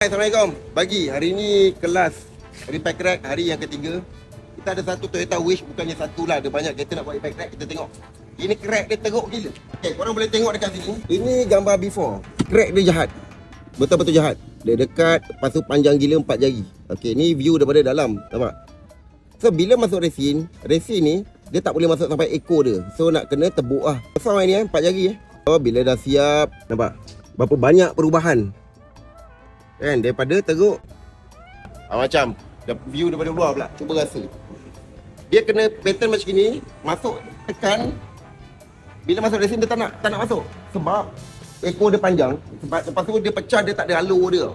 Assalamualaikum. Bagi hari ni kelas repair crack hari yang ketiga. Kita ada satu Toyota Wish bukannya satu lah. Ada banyak kereta nak buat repair crack. Kita tengok. Ini crack dia teruk gila. Okay, korang boleh tengok dekat sini. Ini gambar before. Crack dia jahat. Betul-betul jahat. Dia dekat, lepas tu panjang gila empat jari. Okay, ni view daripada dalam. Nampak? So, bila masuk resin, resin ni, dia tak boleh masuk sampai ekor dia. So, nak kena tebuk lah. Besar ni eh, empat jari eh. Oh, bila dah siap, nampak? Berapa banyak perubahan. Kan daripada teruk. Ah, Macam View daripada luar pula. Cuba rasa. Dia kena pattern macam ni Masuk Tekan. Bila masuk resin dia tak nak Tak nak masuk. Sebab Ekor dia panjang. Sebab lepas tu dia pecah Dia tak ada alur dia.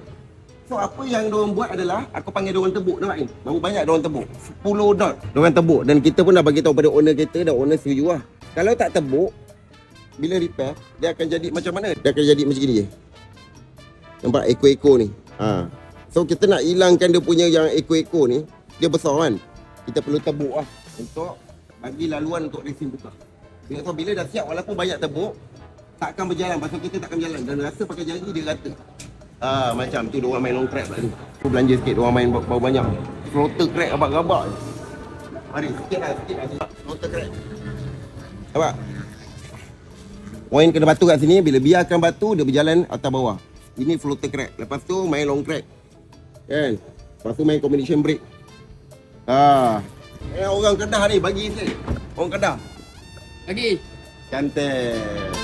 So apa yang diorang buat adalah Aku panggil diorang tebuk Nampak ni? Berapa banyak diorang tebuk? 10 dot Diorang tebuk. Dan kita pun dah bagi tahu pada owner kereta Dan owner setuju lah. Kalau tak tebuk Bila repair Dia akan jadi macam mana? Dia akan jadi macam ni je. Nampak ekor-ekor ni. Ha. So kita nak hilangkan dia punya yang ekor-ekor ni, dia besar kan. Kita perlu tebuk lah untuk bagi laluan untuk resin buka. Bila so, bila dah siap walaupun banyak tebuk, takkan berjalan. Pasal kita takkan berjalan dan rasa pakai jari dia rata. Ah macam tu dia orang main long crack tadi. Tu belanja sikit dia orang main bau banyak. Floater crack abak-abak je. Mari sikit lah, sikit lah. Floater crack. Nampak? Point kena batu kat sini Bila biarkan batu Dia berjalan atas bawah Ini floater crack. Lepas tu main long crack. Kan? Lepas tu main combination brake Ah, Eh orang Kedah ni bagi saya Orang Kedah. Lagi. Cantik